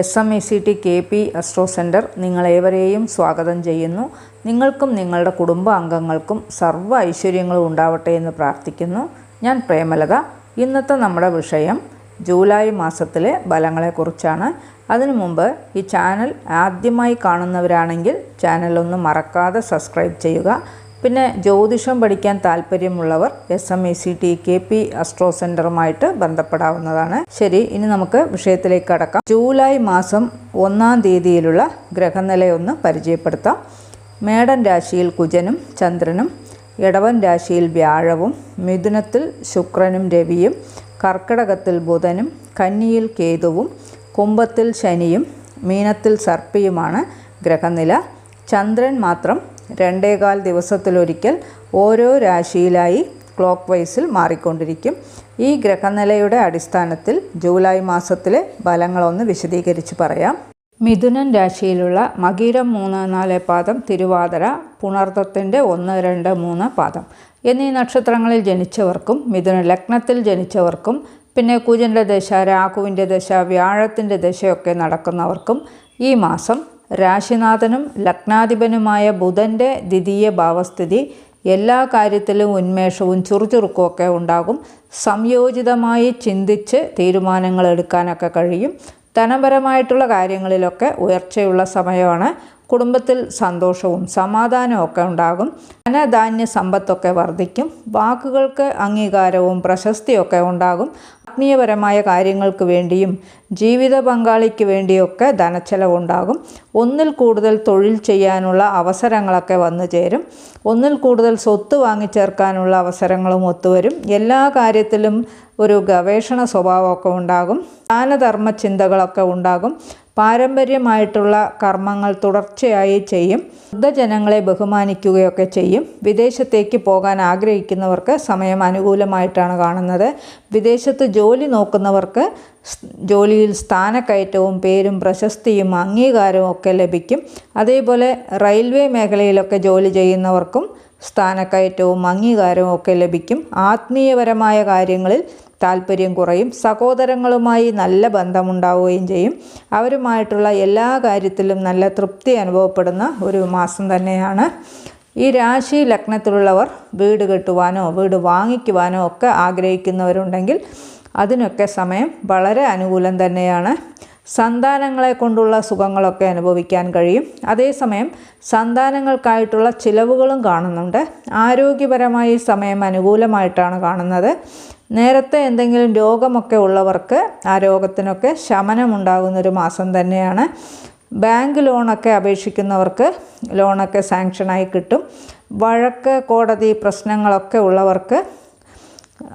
S M E C T K P astro centre നിങ്ങളേവരെയും സ്വാഗതം ചെയ്യുന്നു. നിങ്ങൾക്കും നിങ്ങളുടെ കുടുംബ അംഗങ്ങൾക്കും സർവ ഐശ്വര്യങ്ങളും ഉണ്ടാവട്ടെ എന്ന് പ്രാർത്ഥിക്കുന്നു. ഞാൻ പ്രേമലത. ഇന്നത്തെ നമ്മുടെ വിഷയം ജൂലൈ മാസത്തിലെ ഫലങ്ങളെക്കുറിച്ചാണ്. അതിനു മുമ്പ് ഈ ചാനൽ ആദ്യമായി കാണുന്നവരാണെങ്കിൽ ചാനൽ ഒന്ന് മറക്കാതെ സബ്സ്ക്രൈബ് ചെയ്യുക. പിന്നെ ജ്യോതിഷം പഠിക്കാൻ താല്പര്യമുള്ളവർ S M E C T K P astro സെന്ററുമായിട്ട് ബന്ധപ്പെടാവുന്നതാണ്. ശരി ഇനി നമുക്ക് വിഷയത്തിലേക്ക് കടക്കാം. ജൂലൈ മാസം ഒന്നാം തീയതിയിലുള്ള ഗ്രഹനിലയൊന്ന് പരിചയപ്പെടുത്താം. മേടൻ രാശിയിൽ കുജനും ചന്ദ്രനും ഇടവൻ രാശിയിൽ വ്യാഴവും മിഥുനത്തിൽ ശുക്രനും രവിയും കർക്കിടകത്തിൽ ബുധനും കന്നിയിൽ കേതുവും കുംഭത്തിൽ ശനിയും മീനത്തിൽ സർപ്പിയുമാണ് ഗ്രഹനില. ചന്ദ്രൻ മാത്രം രണ്ടേകാൽ ദിവസത്തിലൊരിക്കൽ ഓരോ രാശിയിലായി ക്ലോക്ക് വൈസിൽ മാറിക്കൊണ്ടിരിക്കും. ഈ ഗ്രഹനിലയുടെ അടിസ്ഥാനത്തിൽ ജൂലൈ മാസത്തിലെ ഫലങ്ങളൊന്ന് വിശദീകരിച്ച് പറയാം. മിഥുനൻ രാശിയിലുള്ള മകീരം മൂന്ന് നാല് പാദം തിരുവാതിര പുണർത്തത്തിന്റെ ഒന്ന് രണ്ട് മൂന്ന് പാദം എന്നീ നക്ഷത്രങ്ങളിൽ ജനിച്ചവർക്കും മിഥുന ലഗ്നത്തിൽ ജനിച്ചവർക്കും പിന്നെ കുജന്റെ ദശ രാഹുവിന്റെ ദശ വ്യാഴത്തിന്റെ ദശയൊക്കെ നടക്കുന്നവർക്കും ഈ മാസം രാശിനാഥനും ലഗ്നാധിപനുമായ ബുധന്റെ ദ്വിതീയ ഭാവസ്ഥിതി എല്ലാ കാര്യത്തിലും ഉന്മേഷവും ചുറുചുറുക്കുമൊക്കെ ഉണ്ടാകും. സംയോജിതമായി ചിന്തിച്ച് തീരുമാനങ്ങൾ എടുക്കാനൊക്കെ കഴിയും. ധനപരമായിട്ടുള്ള കാര്യങ്ങളിലൊക്കെ ഉയർച്ചയുള്ള സമയമാണ്. കുടുംബത്തിൽ സന്തോഷവും സമാധാനവും ഒക്കെ ഉണ്ടാകും. ധനധാന്യ സമ്പത്തൊക്കെ വർദ്ധിക്കും. വാക്കുകൾക്ക് അംഗീകാരവും പ്രശസ്തിയൊക്കെ ഉണ്ടാകും. ആത്മീയപരമായ കാര്യങ്ങൾക്ക് വേണ്ടിയും ജീവിത പങ്കാളിക്ക് വേണ്ടിയൊക്കെ ധനച്ചെലവുണ്ടാകും. ഒന്നിൽ കൂടുതൽ തൊഴിൽ ചെയ്യാനുള്ള അവസരങ്ങളൊക്കെ വന്നു ചേരും. ഒന്നിൽ കൂടുതൽ സ്വത്ത് വാങ്ങിച്ചേർക്കാനുള്ള അവസരങ്ങളും ഒത്തുവരും. എല്ലാ കാര്യത്തിലും ഒരു ഗവേഷണ സ്വഭാവമൊക്കെ ഉണ്ടാകും. ദാനധർമ്മ ചിന്തകളൊക്കെ ഉണ്ടാകും. പാരമ്പര്യമായിട്ടുള്ള കർമ്മങ്ങൾ തുടർച്ചയായി ചെയ്യും. വൃദ്ധജനങ്ങളെ ബഹുമാനിക്കുകയൊക്കെ ചെയ്യും. വിദേശത്തേക്ക് പോകാൻ ആഗ്രഹിക്കുന്നവർക്ക് സമയം അനുകൂലമായിട്ടാണ് കാണുന്നത്. വിദേശത്ത് ജോലി നോക്കുന്നവർക്ക് ജോലിയിൽ സ്ഥാനക്കയറ്റവും പേരും പ്രശസ്തിയും അംഗീകാരവും ഒക്കെ ലഭിക്കും. അതേപോലെ റെയിൽവേ മേഖലയിലൊക്കെ ജോലി ചെയ്യുന്നവർക്കും സ്ഥാനക്കയറ്റവും അംഗീകാരവും ഒക്കെ ലഭിക്കും. ആത്മീയപരമായ കാര്യങ്ങളിൽ താല്പര്യം കുറയും. സഹോദരങ്ങളുമായി നല്ല ബന്ധമുണ്ടാവുകയും ചെയ്യും. അവരുമായിട്ടുള്ള എല്ലാ കാര്യത്തിലും നല്ല തൃപ്തി അനുഭവപ്പെടുന്ന ഒരു മാസം തന്നെയാണ്. ഈ രാശി ലഗ്നത്തിലുള്ളവർ വീട് കെട്ടുവാനോ വീട് വാങ്ങിക്കുവാനോ ഒക്കെ ആഗ്രഹിക്കുന്നവരുണ്ടെങ്കിൽ അതിനൊക്കെ സമയം വളരെ അനുകൂലം തന്നെയാണ്. സന്താനങ്ങളെ കൊണ്ടുള്ള സുഖങ്ങളൊക്കെ അനുഭവിക്കാൻ കഴിയും. അതേസമയം സന്താനങ്ങൾക്കായിട്ടുള്ള ചിലവുകളും കാണുന്നുണ്ട്. ആരോഗ്യപരമായി സമയം അനുകൂലമായിട്ടാണ് കാണുന്നത്. നേരത്തെ എന്തെങ്കിലും രോഗമൊക്കെ ഉള്ളവർക്ക് ആ രോഗത്തിനൊക്കെ ശമനമുണ്ടാകുന്നൊരു മാസം തന്നെയാണ്. ബാങ്ക് ലോണൊക്കെ അപേക്ഷിക്കുന്നവർക്ക് ലോണൊക്കെ സാങ്ഷനായി കിട്ടും. വഴക്ക് കോടതി പ്രശ്നങ്ങളൊക്കെ ഉള്ളവർക്ക്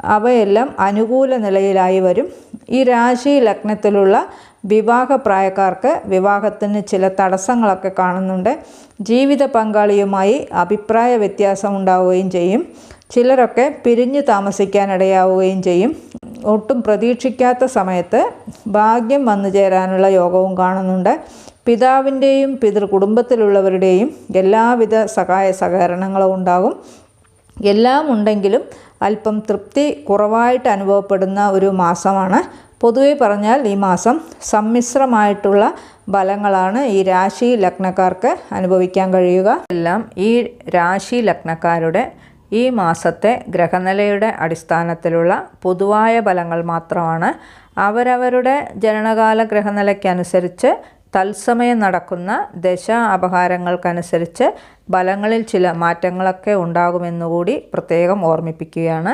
അവയെല്ലാം അനുകൂല നിലയിലായി വരും. ഈ രാശി ലഗ്നത്തിലുള്ള വിവാഹപ്രായക്കാർക്ക് വിവാഹത്തിന് ചില തടസ്സങ്ങളൊക്കെ കാണുന്നുണ്ട്. ജീവിത പങ്കാളിയുമായി അഭിപ്രായ വ്യത്യാസം ഉണ്ടാവുകയും ചെയ്യും. ചിലരൊക്കെ പിരിഞ്ഞു താമസിക്കാനിടയാവുകയും ചെയ്യും. ഒട്ടും പ്രതീക്ഷിക്കാത്ത സമയത്ത് ഭാഗ്യം വന്നു ചേരാനുള്ള യോഗവും കാണുന്നുണ്ട്. പിതാവിന്റെയും പിതൃ കുടുംബത്തിലുള്ളവരുടെയും എല്ലാവിധ സഹായ സഹകരണങ്ങളും ഉണ്ടാകും. എല്ലാം ഉണ്ടെങ്കിലും അല്പം തൃപ്തി കുറവായിട്ട് അനുഭവപ്പെടുന്ന ഒരു മാസമാണ് പൊതുവെ പറഞ്ഞാൽ ഈ മാസം സമ്മിശ്രമായിട്ടുള്ള ഫലങ്ങളാണ് ഈ രാശി ലഗ്നക്കാർക്ക് അനുഭവിക്കാൻ കഴിയുക. എല്ലാം ഈ രാശി ലഗ്നക്കാരുടെ ഈ മാസത്തെ ഗ്രഹനിലയുടെ അടിസ്ഥാനത്തിലുള്ള പൊതുവായ ഫലങ്ങൾ മാത്രമാണ്. അവരവരുടെ ജനനകാല ഗ്രഹനിലയ്ക്കനുസരിച്ച് തത്സമയം നടക്കുന്ന ദശ അപഹാരങ്ങൾക്കനുസരിച്ച് ഫലങ്ങളിൽ ചില മാറ്റങ്ങളൊക്കെ ഉണ്ടാകുമെന്നുകൂടി പ്രത്യേകം ഓർമ്മിപ്പിക്കുകയാണ്.